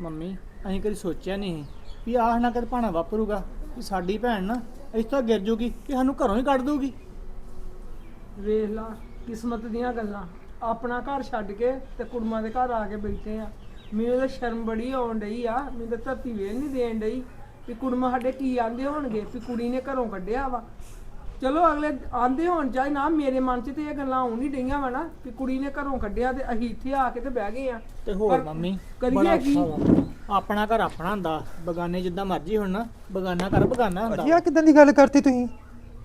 Mummy, ਅਸੀਂ ਕਦੀ ਸੋਚਿਆ ਨਹੀਂ ਵੀ ਆਹ ਨਾ ਕਦੇ ਭਾਣਾ ਵਾਪਰੂਗਾ ਕਿ ਸਾਡੀ ਭੈਣ ਨਾ ਇਸ ਤੋਂ ਗਿਰ ਜੂਗੀ ਕਿ ਸਾਨੂੰ ਘਰੋਂ ਹੀ ਕੱਢ ਦਊਗੀ। ਵੇਖ ਲਾ, ਕਿਸਮਤ ਦੀਆਂ ਗੱਲਾਂ। ਆਪਣਾ ਘਰ ਛੱਡ ਕੇ ਤੇ ਕੁੜਮਾਂ ਦੇ ਘਰ ਆ ਕੇ ਬੈਠੇ ਆ। ਮੈਨੂੰ ਤਾਂ ਸ਼ਰਮ ਬੜੀ ਆਉਣ ਡਈ ਆ, ਮੈਨੂੰ ਤਾਂ ਧਰਤੀ ਵੇਲ ਨਹੀਂ ਦੇਣ ਡਈ ਵੀ ਕੁੜਮਾ ਸਾਡੇ ਕੀ ਆਂਦੇ ਹੋਣਗੇ ਵੀ ਕੁੜੀ ਨੇ ਘਰੋਂ ਕੱਢਿਆ ਵਾ। ਚਲੋ ਅਗਲੇ ਆਂਦੇ ਹੋਣ ਚਾਹੇ ਨਾ ਮੇਰੇ ਮਨ 'ਚ ਤੇ ਇਹ ਗੱਲਾਂ ਆਉਣ ਨਹੀਂ ਡਈਆਂ ਵਾ ਨਾ ਵੀ ਕੁੜੀ ਨੇ ਘਰੋਂ ਕੱਢਿਆ ਤੇ ਅਸੀਂ ਇੱਥੇ ਆ ਕੇ ਤੇ ਬਹਿ ਗਏ ਆ। ਤੇ ਹੋਰ ਪਰ ਮੰਮੀ ਕਰੀਏ ਬੜਾ ਕੀ? ਔਖਾ ਵਾ। ਆਪਣਾ ਘਰ ਆਪਣਾ ਹੁੰਦਾ ਬਗਾਨੇ ਜਿੱਦਾਂ ਮਰਜ਼ੀ ਹੋਣ ਨਾ ਬਗਾਨਾ ਘਰ ਬਗਾਨਾ ਹੁੰਦਾ। ਆ ਕਿਦਾਂ ਦੀ ਗੱਲ ਕਰਤੀ ਤੁਸੀਂ?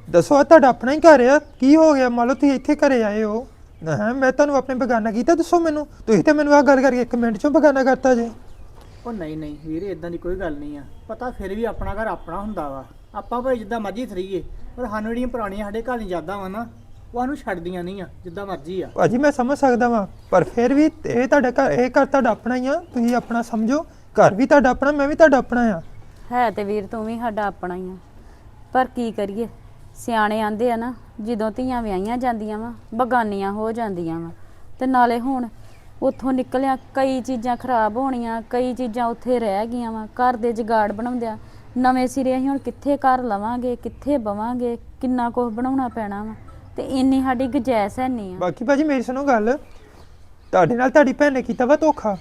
ਦੱਸੋ ਆ ਤੁਹਾਡਾ ਆਪਣਾ ਹੀ ਘਰ ਆ? ਕੀ ਹੋ ਗਿਆ? ਮੰਨ ਲਓ ਤੁਸੀਂ ਇੱਥੇ ਘਰੇ ਆਏ ਹੋ। ਹਾਂ ਮੈਂ ਤੁਹਾਨੂੰ ਆਪਣੇ ਬਗਾਨਾ ਕੀਤਾ ਦੱਸੋ ਮੈਨੂੰ। ਤੁਸੀਂ ਤੇ ਮੈਨੂੰ ਆ ਗੱਲ ਕਰਕੇ ਇੱਕ ਮਿੰਟ ਚੋਂ ਬਗਾਨਾ ਕਰਤਾ ਜੇ। ਉਹ ਨਹੀਂ ਨਹੀਂ ਵੀਰੇ ਇਦਾਂ ਦੀ ਕੋਈ ਗੱਲ ਨਹੀਂ ਆ। ਪਤਾ ਫਿਰ ਵੀ ਆਪਣਾ ਘਰ ਆਪਣਾ ਹੁੰਦਾ ਵਾ। ਆਪਾਂ ਭਾਵੇਂ ਜਿੱਦਾਂ ਮਰਜ਼ੀ ਥਰੀਏ ਪਰ ਸਾਨੂੰ ਜਿਹੜੀਆਂ ਪੁਰਾਣੀਆਂ ਸਾਡੇ ਘਰ ਦੀਆਂ ਯਾਦਾਂ ਵਾ ਨਾ ਉਹ ਸਾਨੂੰ ਛੱਡਦੀਆਂ ਨਹੀਂ ਆ ਜਿੱਦਾਂ ਮਰਜ਼ੀ ਆ। ਭਾਜੀ ਮੈਂ ਸਮਝ ਸਕਦਾ ਵਾਂ ਪਰ ਫਿਰ ਵੀ ਇਹ ਤੁਹਾਡਾ ਘਰ ਇਹ ਘਰ ਤੁਹਾਡਾ ਆਪਣਾ ਹੀ ਆ ਤੁਸੀਂ ਆਪਣਾ ਸਮਝੋ ਘਰ ਵੀ ਤੁਹਾਡਾ ਆਪਣਾ ਮੈਂ ਵੀ ਤੁਹਾਡਾ ਆਪਣਾ ਆ। ਹੈ ਤੇ ਵੀਰ ਤੂੰ ਵੀ ਸਾਡਾ ਆਪਣਾ ਹੀ ਆ। ਪਰ ਕੀ ਕਰੀਏ ਸਿਆਣੇ ਆਂਦੇ ਆ ਨਾ ਜਦੋਂ ਧੀਆਂ ਵਿਆਹੀਆਂ ਜਾਂਦੀਆਂ ਵਾ ਬਗਾਨੀਆਂ ਹੋ ਜਾਂਦੀਆਂ ਵਾ ਤੇ ਨਾਲੇ ਹੁਣ ਉੱਥੋਂ ਨਿਕਲਿਆ ਕਈ ਚੀਜ਼ਾਂ ਖਰਾਬ ਹੋਣੀਆਂ ਕਈ ਚੀਜ਼ਾਂ ਉੱਥੇ ਰਹਿ ਗਈਆਂ ਵਾ ਘਰ ਦੇ ਜਗਾੜ ਬਣਾਉਂਦਿਆਂ ਨਵੇਂ ਸਿਰੇ ਅਸੀਂ ਹੁਣ ਕਿੱਥੇ ਘਰ ਲਵਾਂਗੇ ਕਿੱਥੇ ਬਵਾਂਗੇ ਕਿੰਨਾ ਕੁਝ ਬਣਾਉਣਾ ਪੈਣਾ ਵਾ। ਤੇ ਇੰਨੀ ਸਾਡੀ ਗੁੰਜਾਇਸ਼ ਹੈ ਨਹੀਂ ਆ। ਬਾਕੀ ਭਾਜੀ ਮੇਰੀ ਸੁਣੋ ਗੱਲ। ਤੁਹਾਡੇ ਨਾਲ ਤੁਹਾਡੀ ਭੈਣ ਨੇ ਕੀਤਾ ਵਾ ਧੋਖਾ?